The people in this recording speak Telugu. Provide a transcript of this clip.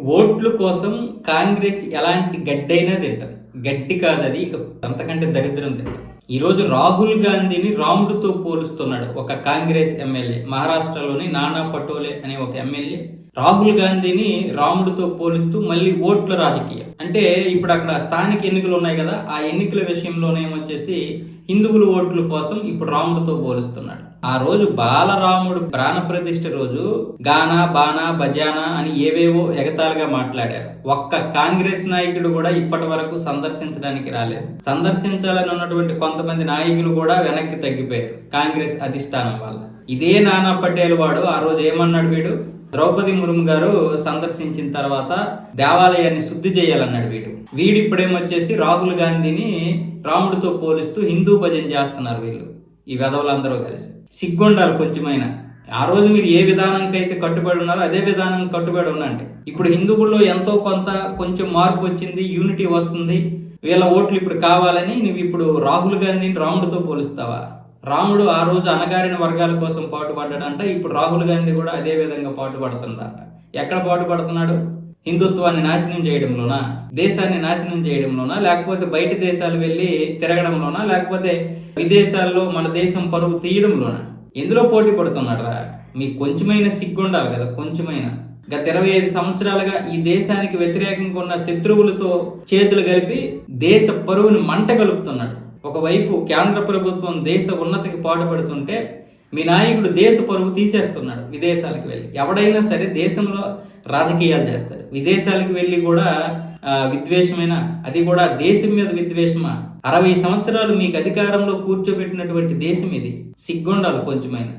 ఓట్లు కోసం కాంగ్రెస్ ఎలాంటి గడ్డైనా తింటది. గడ్డి కాదు అది ఇక అంతకంటే దరిద్రం తింటది. ఈరోజు రాహుల్ గాంధీని రాముడితో పోలుస్తున్నాడు ఒక కాంగ్రెస్ ఎమ్మెల్యే మహారాష్ట్రలోని నానా పటోలే అనే ఒక ఎమ్మెల్యే. రాహుల్ గాంధీని రాముడితో పోలిస్తూ మళ్ళీ ఓట్ల రాజకీయం. అంటే ఇప్పుడు అక్కడ స్థానిక ఎన్నికలు ఉన్నాయి కదా ఆ ఎన్నికల విషయంలోనేమొచ్చేసి హిందువుల ఓట్ల కోసం ఇప్పుడు రాముడితో పోలుస్తున్నాడు. ఆ రోజు బాలరాముడు ప్రాణ ప్రతిష్ఠ రోజు గానా బానా బజానా అని ఏవేవో ఎగతాలుగా మాట్లాడారు. ఒక్క కాంగ్రెస్ నాయకుడు కూడా ఇప్పటి వరకు సందర్శించడానికి రాలేదు. సందర్శించాలని ఉన్నటువంటి కొంత కొంతమంది నాయకులు కూడా వెనక్కి తగ్గిపోయారు. కాంగ్రెస్ అధిష్టానం వల్ల ఇదే నానా పటేల్ వాడు ఆ రోజు ఏమన్నాడు వీడు? ద్రౌపది ముర్ము గారు సందర్శించిన తర్వాత దేవాలయాన్ని శుద్ధి చేయాలన్నాడు వీడు. వీడు ఇప్పుడేమొచ్చేసి రాహుల్ గాంధీని రాముడితో పోలిస్తూ హిందూ భజన చేస్తున్నారు వీళ్ళు. ఈ వెధవలందరూ కలిసి. సిగ్గుండాలి కొంచెమైనా. ఆ రోజు మీరు ఏ విధానంకైతే కట్టుబడి ఉన్నారో అదే విధానం కట్టుబడి ఉండండి. ఇప్పుడు హిందువుల్లో ఎంతో కొంత కొంచెం మార్పు వచ్చింది యూనిటీ వస్తుంది. వీళ్ళ ఓట్లు ఇప్పుడు కావాలని నువ్వు ఇప్పుడు రాహుల్ గాంధీని రాముడితో పోలుస్తావా? రాముడు ఆ రోజు అణగారిన వర్గాల కోసం పాటుపడ్డాడంట ఇప్పుడు రాహుల్ గాంధీ కూడా అదే విధంగా పాటుపడుతుందంట. ఎక్కడ పాటుపడుతున్నాడు? హిందుత్వాన్ని నాశనం చేయడంలోనా? దేశాన్ని నాశనం చేయడంలోనా? లేకపోతే బయట దేశాలు వెళ్ళి తిరగడంలోనా? లేకపోతే విదేశాల్లో మన దేశం పరువు తీయడంలోనా? ఎందులో పోటీ పడుతున్నాడు రా మీకు కొంచెమైనా సిగ్గు ఉండాలి కదా కొంచెమైనా. గత ఇరవై ఐదు సంవత్సరాలుగా ఈ దేశానికి వ్యతిరేకంగా ఉన్న శత్రువులతో చేతులు కలిపి దేశ పరువుని మంట కలుపుతున్నాడు. ఒకవైపు కేంద్ర ప్రభుత్వం దేశ ఉన్నతికి పాటుపడుతుంటే మీ నాయకుడు దేశ పరువు తీసేస్తున్నాడు విదేశాలకు వెళ్ళి. ఎవడైనా సరే దేశంలో రాజకీయాలు చేస్తారు విదేశాలకు వెళ్ళి కూడా విద్వేషమైనా? అది కూడా దేశం మీద విద్వేషమా? అరవై సంవత్సరాలు మీకు అధికారంలో కూర్చోబెట్టినటువంటి దేశం ఇది. సిగ్గుండాలి కొంచెమైనా.